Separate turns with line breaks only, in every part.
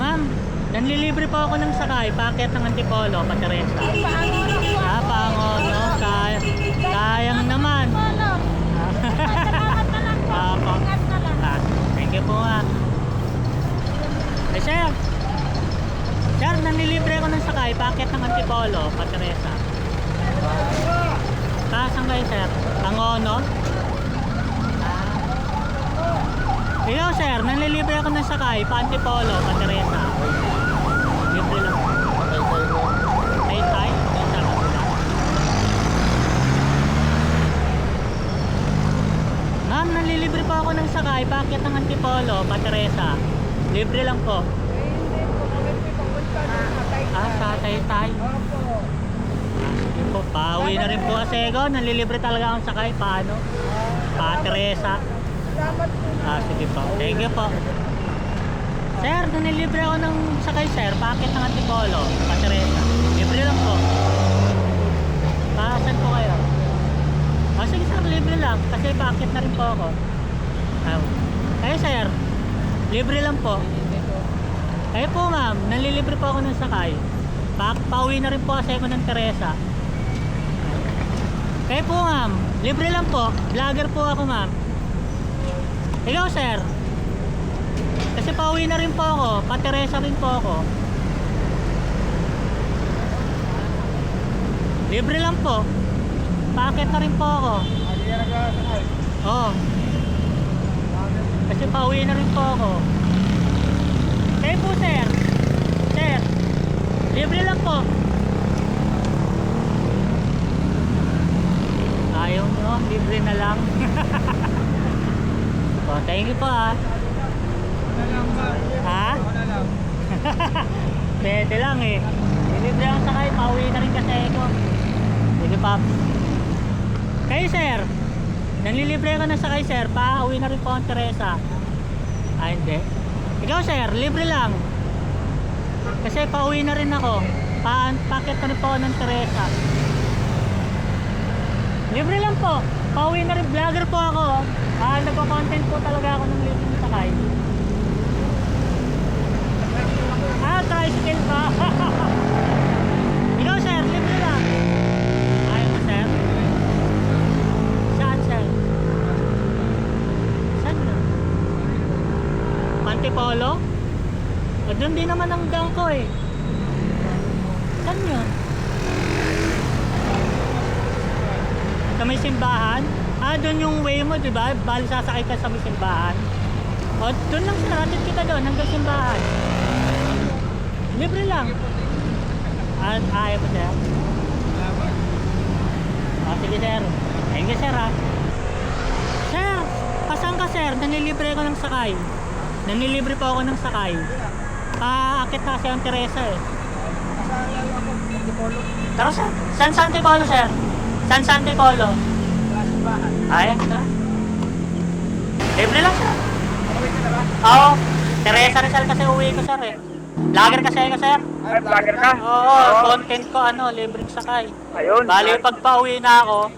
Ma'am, nanlilibre po ako ng sakay, packet ng Antipolo, Pateresa. Ah, pangono, kaya, sayang naman.
Lang po.
Ah, thank you po nga. Eh, sir. Sir, nanlilibre ako ng sakay, packet ng Antipolo, Pateresa. Tasan kayo, sir? Pangono? Ah. Ikaw, sir, nanlilibre ako ng sakay, pa Antipolo, Pateresa. Libre lang. Tay, tay? Tay, tay, tay. Ma'am, nanlilibre po ako ng sakay, packet ng Antipolo, Pateresa. Libre lang po. Ah, sa Taytay. Sige po, pauwi na rin po ako. Nanlilibre talaga akong sakay. Paano? Pa Teresa. Ah, sige po. Thank you po. Sir, nanlilibre ako ng sakay, sir. Packet ng Antipolo, Pa Teresa. Libre lang po. Paasan po kayo? Ah, sige sir, libre lang. Kasi packet na rin po ako. Ah, kayo, sir. Libre lang po. Kayo po ma'am, nanlilibre po ako ng sakay. Pa pauwi na rin po kasi ako ng Teresa. Kayo po ma'am, libre lang po. Vlogger po ako ma'am. Ikaw sir. Kasi pauwi na rin po ako. Pa Teresa rin po ako. Libre lang po. Packet na rin po ako. Oo. Kasi pauwi na rin po ako. Kayo po, sir. Sir. Libre lang po. Ayaw nyo, libre na lang. po, thank you po ah. Ha? Pwede lang eh. Libre lang sakay, pauwi na rin kasi ako. Sige, Pops. Kayo, sir. Nanlilibre ko na sakay, sir. Pauwi na rin po ang Teresa. Ah, hindi. Ikaw sir, libre lang. Kasi pauwi na rin ako. Pa packet na rin po ako ng Teresa. Libre lang po. Pauwi na rin. Vlogger po ako. Ah, nagko-content po talaga ako ng libre sakay. Ah, tricycle pa. Ikaw sir, libre lang. Ayaw mo sir? Saan sir? Saan yun? Antipolo? O, doon din naman ang gang ko eh. Saan yun? Sa may simbahan? Ah, doon yung way mo, di ba? Bali sasakay ka sa may simbahan. O, doon lang sir. Atid kita doon hanggang simbahan. Libre lang. At ayaw mo sir? O, sige sir. Thank you sir ha. Sir, pasan ka sir? Nanilibre ko ng sakay. Nanilibre po ako ng sakay. Paakit na kasi ang Teresa eh. Tara sir. San San Antipolo sir? San San Antipolo? Ay, tara. Libre lang sir. Oo. Teresa Rizal kasi uwi ko sir eh. Lager kasi ako sir.
Ay, vlogger ka?
Oo, content ko ano, libre sakay.
Ayun.
Bali pag pauwi na ako,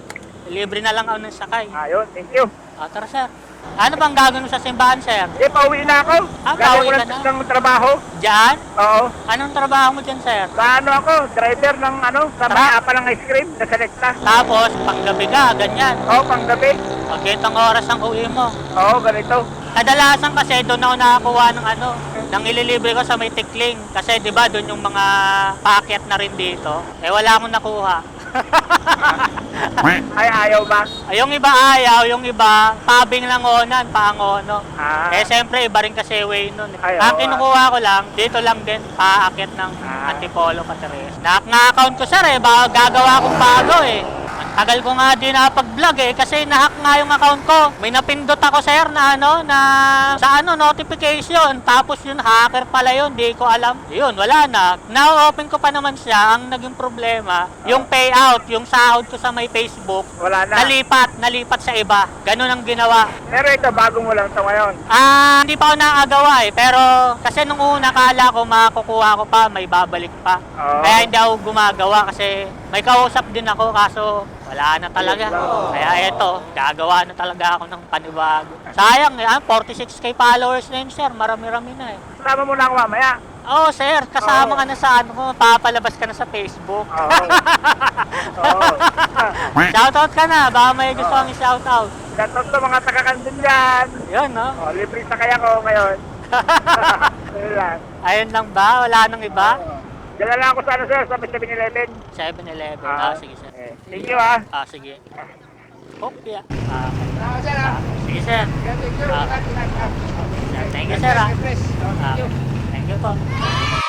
libre na lang ako ng sakay.
Ayun, thank you.
Ah, tara sir. Ano bang gagawin mo sa simbahan sir?
Eh, pauwi na ako.
Ah, pauwi ka na?
ng trabaho.
Diyan?
Oo.
Anong trabaho mo dyan sir?
Sa ano ako, driver ng ano, sa
Tra-
may apa ng ice cream, sa Selecta.
Tapos, paggabi ka, ganyan.
Oo, panggabi.
Pagkitang oras ang uwi mo.
Oo, ganito.
Kadalasan kasi doon ako nakakuha ng ano, ng ililibre ko sa may tikling. Kasi di ba doon yung mga packet na rin dito. Eh wala akong nakuha.
Ay, ayaw ba?
Ay, yung iba ayaw, yung iba pabing lang onan, paangono.
Ah,
Eh siyempre iba rin kasi way nun.
Ay,
Ang
oo,
kinukuha ko lang, dito lang din, paakit ng
Ah.
Antipolo Pateres. Na, na-account ko sir eh, baka gagawa akong bago eh. Tagal ko nga din nakapag-vlog eh, kasi nahack nga yung account ko. May napindot ako sir na ano, na sa ano, notification. Tapos yun, hacker pala yun, di ko alam. Yun, wala na. Na-open ko pa naman siya, ang naging problema, yung payout, yung sahod ko sa may Facebook,
wala na.
nalipat, nalipat sa iba. Ganun ang ginawa.
Pero ito, bago mo lang ito ngayon.
Ah, hindi pa ako nakagawa eh. Pero kasi nung una kala ko makukuha ko pa, may babalik pa.
Oo.
Kaya hindi ako gumagawa kasi may kausap din ako kaso wala na talaga. Kaya eto, gagawa na talaga ako ng panibago. Sayang eh, ah, 46k followers na yun sir. Marami-rami na eh.
Sama mo na ako mamaya.
Oo, sir. Kasama
Oo.
ka na sa ano ko. Papalabas ka na sa Facebook.
Oo. Oo.
shoutout ka na. Baka may gusto kang i-shoutout.
Shoutout sa mga taga-kandil yan.
Yun, no?
Oh, libre sa kaya ko ngayon. Ayun lang.
Ayun lang ba? Wala nang iba?
Oo. Dala lang ako sa ano sir, sa 7-Eleven.
7-Eleven.
Ah.
Ah, sige, sir.
Eh, Thank you ah.
Ah, sige. Okay. Ah,
Ah, sir ah.
sige, sir.
Thank you.
Ah. Thank you, sir. Ah. Ah, thank you po.